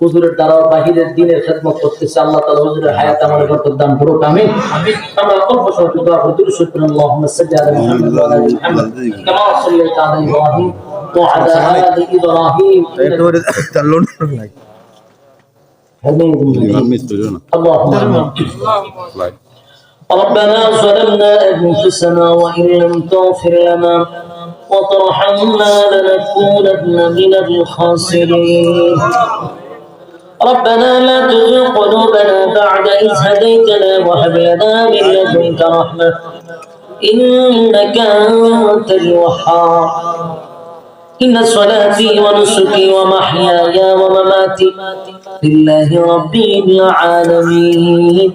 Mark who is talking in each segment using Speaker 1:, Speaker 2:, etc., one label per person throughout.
Speaker 1: হুজুরের দ্বারা বাহিরের দিনের খেদমত করতেছে আল্লাহ তাআলা হুজুরের হায়াত আমাদের বরকত দান করুক আমিন আমরা অল্প সময় দোয়া করি দুরূদ শরীফ পড়ুন আল্লাহুম্মা সাল্লি আলা মুহাম্মাদ ওয়া আলা আলি মুহাম্মাদ কামা সাল্লাইতা আলা ইব্রাহিম ওয়া আলা আলি ইব্রাহিম
Speaker 2: তার লোন নাই
Speaker 1: اللهم آمين. ربنا ظلمنا أنفسنا وإن لم تغفر لنا وترحمنا لنكونن من الخاسرين ربنا لا تزغ قلوبنا بعد إذ هديتنا وهب لنا من لدنك رحمة إنك أنت الوهاب إن صلاتي ونسكي ومحياي ومماتي لله رب العالمين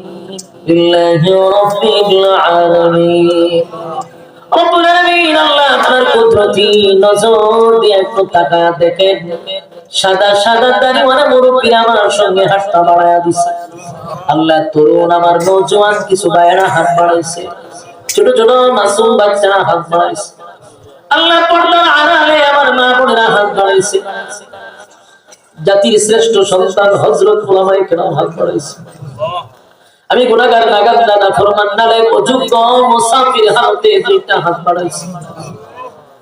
Speaker 1: لله رب العالمين رب العالمين আল্লাহ আপনার কুদরতি নজর দিয়ে একটু তাকায় দেখেন সাদা সাদা দাড়িওয়ালা মুরব্বীরা আমার সঙ্গে হাতটা বাড়ায়া দিছে। আল্লাহ তরুণ আমার নৌজওয়ান কিছু ভাইয়েরা হাত বাড়াইছে। ছোট ছোট মাসুম বাচ্চারা হাত বাড়াইছে। আল্লাহ পর্দার আড়ালে আমার মা বোনেরা হাত বাড়াইছে। জাতির শ্রেষ্ঠ সন্তান হজরত ওলামাই কেরাম হাত বাড়াইছে। আমি গুনাহগার নাগাদ দাদা ফরমান নালে অযোগ্য মুসাফির হাতে দুইটা হাত বাড়াইছে।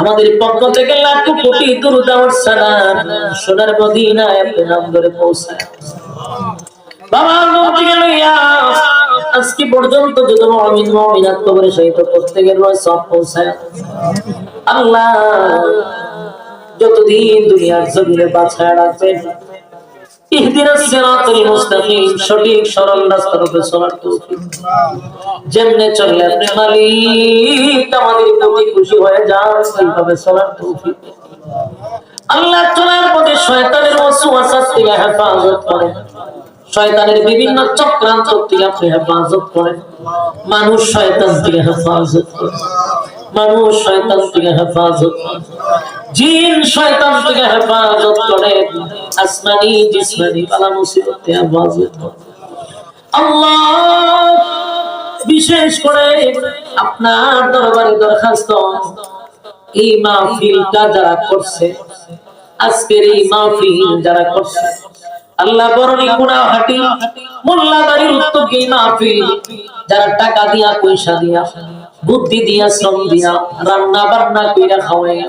Speaker 1: আমাদের পক্ষ থেকে লাখ কোটি দুরুদ আমার সালাম সোনার মদিনায় আপনার ধরে পৌঁছায়। বাবা নবীকে লইয়া আজকে পর্যন্ত যত মুমিন মুমিনাত কবরে শহীদ করতে গেল সব পৌঁছায়। আল্লাহ, যতদিন দুনিয়ার জমিনে বাছায় রাখবেন চলার প্রতি শয়তানের হেফাজত শয়তানের বিভিন্ন চক্রান্ত থেকে আপনি হেফাজত করেন। মানুষ শয়তান থেকে হেফাজত করেন মানুষ শয়তান থেকে হেফাজত করেন জিন শয়তান থেকে হেফাজত আসমানি, জিসমানি হেফাজত আল্লাহ বিশেষ করে আপনার দরবারে দরখাস্ত। এই মাহফিলটা যারা করছে, আজকের এই মাহফিল যারা করছে, আল্লাহ বরণী গুণা হাটি মাহফিল, যারা টাকা দিয়া, পয়সা দিয়া, বুদ্ধি দিয়া, শ্রম দিয়া রান্না বান্না কইরা খাওয়াইয়া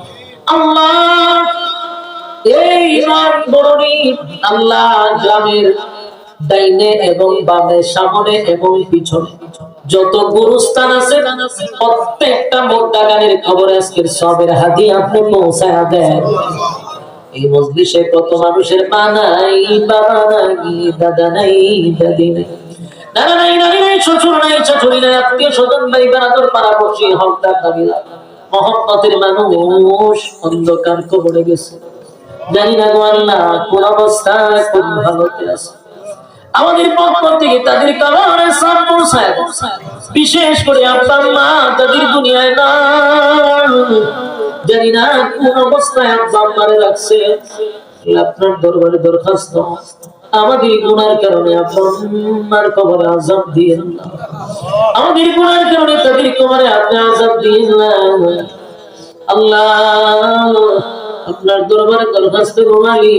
Speaker 1: আল্লাহ, এই রাত বরণী আল্লাহ গ্রামের ডাইনে এবং বামে, সামনে এবং পিছনে যত গুরুস্থান আছে, প্রত্যেকটা মোদ্দাগানের খবর আজকের সবের হাতি আপনি পৌঁছায় দেন। এই মজলিসে কত মানুষের মা নাই, বাবা নাই, দাদা নাই, দাদি নাই। নানা নাই, নানি নাই, শ্বশুর নাই শ্বশুরি নাই, আত্মীয় স্বজন ভাই বেড়াতর পাড়াপড়শি, হকদার দাবিলা মহব্বতের মানুষ অন্ধকার কবরে গেছে। জানি না গো আল্লাহ, কোন অবস্থায় কোন ভালোতে আছে। আমাদের পক্ষ থেকে তাদের কারণে বিশেষ করে আপনার মা, তাদের দুনিয়ায় জানি না কোন অবস্থায় আব্বা, আম্মারে রাখছে। আপনার দরবারে দরখাস্ত। আমাদের গুনার কারণে আপনার কবরে আজাব দিয়ে আমাদের গুনার কারণে তাদের কবরে আপনি আজাব দিয়ে আল্লাহ, আপনার দরবারে দরখাস্ত ঘুমালি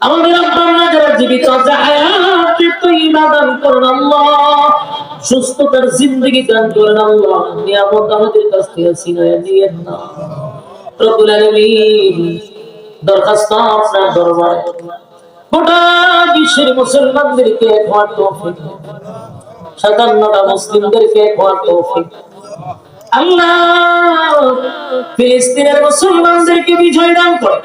Speaker 1: আমাদের আব্বা যারা জীবিত আছে হায়াতে তৈবা দান করুন আল্লাহ। সুস্থতার জিন্দগি দান করুন আল্লাহ। নিয়ামত আমাদের কাছ থেকে ছিনায় না দরখাস্ত আপনার দরবারে। মুসলমানদেরকে এক বিজয় দান করে।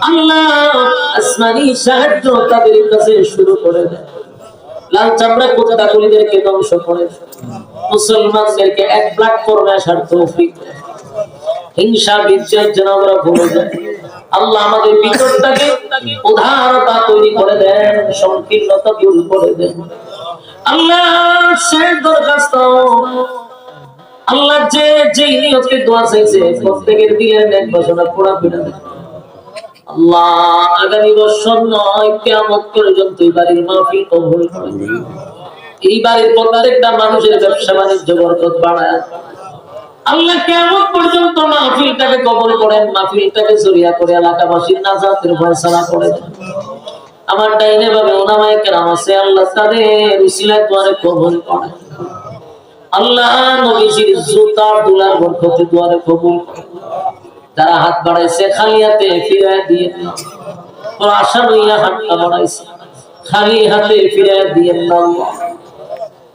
Speaker 1: আল্লাহ আসমানি সাহায্য তাদের কাছে শুরু করে দেয়। লাল চামড়া কুত্তা গুলিদেরকে ধ্বংস করে। মুসলমানদেরকে এক প্ল্যাটফর্মে আসার তৌফিক। হিংসা বিদ্বেষ যেন আমরা ভুলে যাই। আল্লাহ আমাদের ভিতরটাকে উদারতা তৈরি করে দেন, সংকীর্ণতা দূর করে দেন। আল্লাহ দরখাস্ত। আল্লাহ যে যে নিয়তকে দোয়া চাইছে প্রত্যেকের দিলের এক বাসনা পুরা করে দেন। আল্লাহ আগামী বছর নয় কেমন পর্যন্ত এই বাড়ির মাহফিল করে এই বাড়ির প্রত্যেকটা মানুষের ব্যবসা বাণিজ্য বরকত বাড়ায়। আল্লাহ কেমন পর্যন্ত মাহফিলটাকে কবল করেন? মাহফিলটাকে জরিয়া করে এলাকাবাসীর নাজাতের ফয়সালা করে। আমার ডাইনে ভাবে ওনামায় কেরাম আছে, আল্লাহ তাদের উসিলায় করেন আল্লাহ নবীজির জুতা, দুলার বরকতে দুয়ারে কবুল করেন যারা হাত বাড়াইছে, খালি হাতে ফিরে দিয়ে আশা হাতটা বাড়াইছে, খালি হাতে ফিরে দিয়ে না